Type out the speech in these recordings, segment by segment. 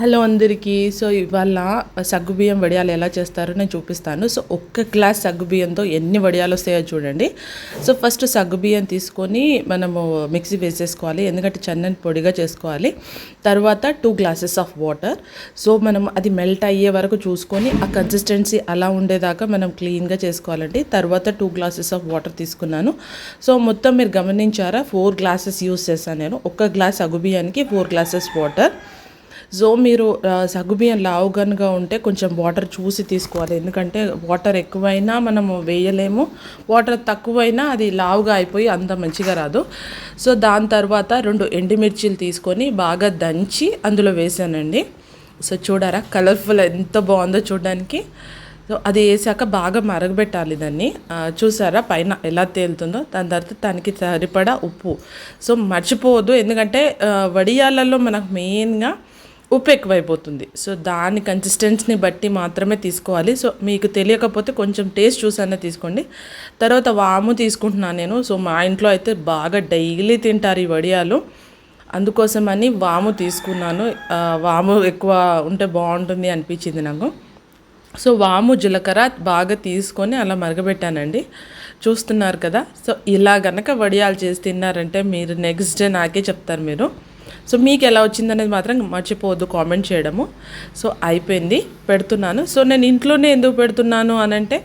Hello అందరికీ. So ఇవాళ సగ్గుబియ్యం వడియాలు ఎలా చేస్తారో నేను చూపిస్తాను. సో ఒక్క గ్లాస్ సగ్గుబియ్యంతో ఎన్ని వడియాలు వస్తాయో చూడండి. సో ఫస్ట్ సగ్గుబియ్యం తీసుకొని మనము మిక్సీ వేసేసుకోవాలి. ఎందుకంటే చన్నని పొడిగా చేసుకోవాలి. తర్వాత two glasses of water so మనం అది మెల్ట్ అయ్యే వరకు చూసుకొని ఆ కన్సిస్టెన్సీ అలా ఉండేదాకా మనం క్లీన్గా చేసుకోవాలండి. తర్వాత టూ గ్లాసెస్ ఆఫ్ వాటర్ తీసుకున్నాను. సో మొత్తం మీరు గమనించారా? ఫోర్ గ్లాసెస్ యూస్ చేశాను నేను. ఒక్క గ్లాస్ సగ్గుబియ్యానికి ఫోర్ గ్లాసెస్ వాటర్ సో మీరు ఆ, సగ్గుబియ్యం లావుగానుగా ఉంటే కొంచెం వాటర్ చూసి తీసుకోవాలి. ఎందుకంటే వాటర్ ఎక్కువైనా మనము వేయలేము. వాటర్ తక్కువైనా అది లావుగా అయిపోయి అంత మంచిగా రాదు. సో దాని తర్వాత రెండు ఎండుమిర్చీలు తీసుకొని బాగా దంచి అందులో వేసానండి. సో చూడారా కలర్ఫుల్ ఎంత బాగుందో చూడడానికి. సో అది వేసాక బాగా మరగబెట్టాలి దాన్ని. చూసారా పైన ఎలా తేలుతుందో. దాని తర్వాత దానికి సరిపడా ఉప్పు. సో మర్చిపోవద్దు. ఎందుకంటే వడియాలలో మనకు మెయిన్గా ఉప్పు ఎక్కువైపోతుంది సో దాని కన్సిస్టెన్సీని బట్టి మాత్రమే తీసుకోవాలి. సో మీకు తెలియకపోతే కొంచెం టేస్ట్ చూసానే తీసుకోండి. తర్వాత వాము తీసుకుంటున్నాను నేను. సో మా ఇంట్లో అయితే బాగా డైలీ తింటారు ఈ వడియాలు. అందుకోసమని వాము తీసుకున్నాను. వాము ఎక్కువ ఉంటే బాగుంటుంది అనిపించింది నాకు. సో వాము జీలకర్ర బాగా తీసుకొని అలా మరగబెట్టానండి. చూస్తున్నారు కదా? సో ఇలా గనక వడియాలు చేసి తిన్నారంటే మీరు నెక్స్ట్ డే నాకే చెప్తారు మీరు. సో మీకు ఎలా వచ్చిందనేది మాత్రం మర్చిపోవద్దు కామెంట్ చేయడము. సో అయిపోయింది పెడుతున్నాను. సో నేను ఇంట్లోనే ఎందుకు పెడుతున్నాను అని అంటే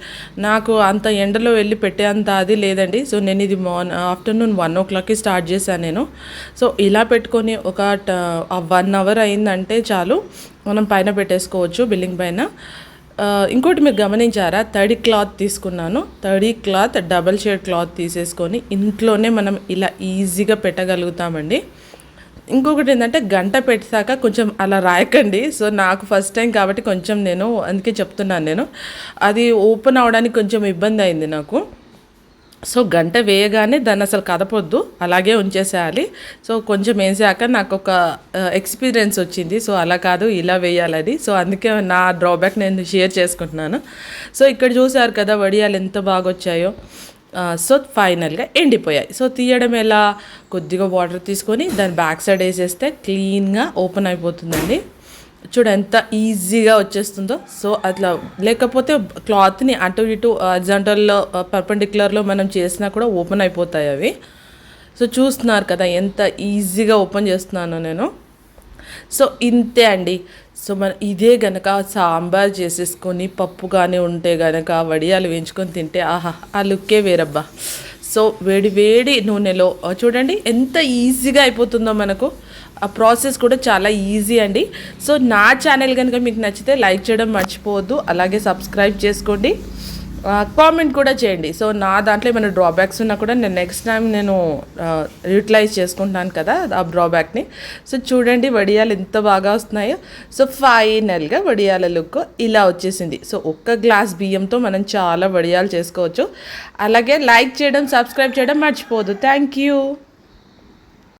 నాకు అంత ఎండలో వెళ్ళి పెట్టే అంత అది లేదండి. సో నేను ఇది మార్న్ ఆఫ్టర్నూన్ వన్ ఓ క్లాక్కి స్టార్ట్ చేశాను నేను. సో ఇలా పెట్టుకొని ఒక వన్ అవర్ అయిందంటే చాలు. మనం పైన పెట్టేసుకోవచ్చు బిల్డింగ్ పైన. ఇంకోటి మీరు గమనించారా? తడి క్లాత్ తీసుకున్నాను. తడి క్లాత్ డబల్ షేడ్ క్లాత్ తీసేసుకొని ఇంట్లోనే మనం ఇలా ఈజీగా పెట్టగలుగుతామండి. ఇంకొకటి ఏంటంటే గంట పెట్టాక కొంచెం అలా రాయకండి. సో నాకు ఫస్ట్ టైం కాబట్టి కొంచెం నేను అందుకే చెప్తున్నాను నేను. అది ఓపెన్ అవడానికి కొంచెం ఇబ్బంది అయింది నాకు. సో గంట వేయగానే దాన్ని అసలు కదపొద్దు. అలాగే ఉంచేసేయాలి. సో కొంచెం వేసాక నాకు ఒక ఎక్స్పీరియన్స్ వచ్చింది. సో అలా కాదు ఇలా వేయాలని. సో అందుకే నా డ్రాబ్యాక్ నేను షేర్ చేసుకుంటున్నాను. సో ఇక్కడ చూసారు కదా వడియాలు ఎంత బాగా వచ్చాయో సో ఫైనల్గా ఎండిపోయాయి. సో తీయడం ఎలా? కొద్దిగా వాటర్ తీసుకొని దాని బ్యాక్ సైడ్ వేసేస్తే క్లీన్గా ఓపెన్ అయిపోతుందండి. చూడు ఎంత ఈజీగా వచ్చేస్తుందో. సో అట్లా లేకపోతే క్లాత్ని అటు ఇటు అర్జంటల్లో పర్పెండిక్యులర్లో మనం చేసినా కూడా ఓపెన్ అయిపోతాయి అవి. సో చూస్తున్నారు కదా ఎంత ఈజీగా ఓపెన్ చేస్తున్నానో నేను. సో ఇంతే అండి. సో మన ఇదే గనక సాంబార్ చేసేసుకొని పప్పు కానీ ఉంటే గనక వడియాలు వేయించుకొని తింటే ఆహా ఆ లుక్కే వేరబ్బా. సో వేడి వేడి నూనెలో చూడండి ఎంత ఈజీగా అయిపోతుందో మనకు. ఆ ప్రాసెస్ కూడా చాలా ఈజీ అండి. సో నా ఛానల్ కనుక మీకు నచ్చితే లైక్ చేయడం మర్చిపోవద్దు. అలాగే సబ్స్క్రైబ్ చేసుకోండి. కామెంట్ కూడా చేయండి. సో నా దాంట్లో ఏమైనా డ్రాబ్యాక్స్ ఉన్నా కూడా నేను నెక్స్ట్ టైం నేను యూటిలైజ్ చేసుకుంటాను కదా ఆ డ్రాబ్యాక్ని సో చూడండి వడియాలు ఎంత బాగా వస్తున్నాయో. సో ఫైనల్గా వడియాల లుక్ ఇలా వచ్చేసింది. సో ఒక్క గ్లాస్ బియ్యంతో మనం చాలా వడియాలు చేసుకోవచ్చు. అలాగే లైక్ చేయడం సబ్స్క్రైబ్ చేయడం మర్చిపోదు. Thank you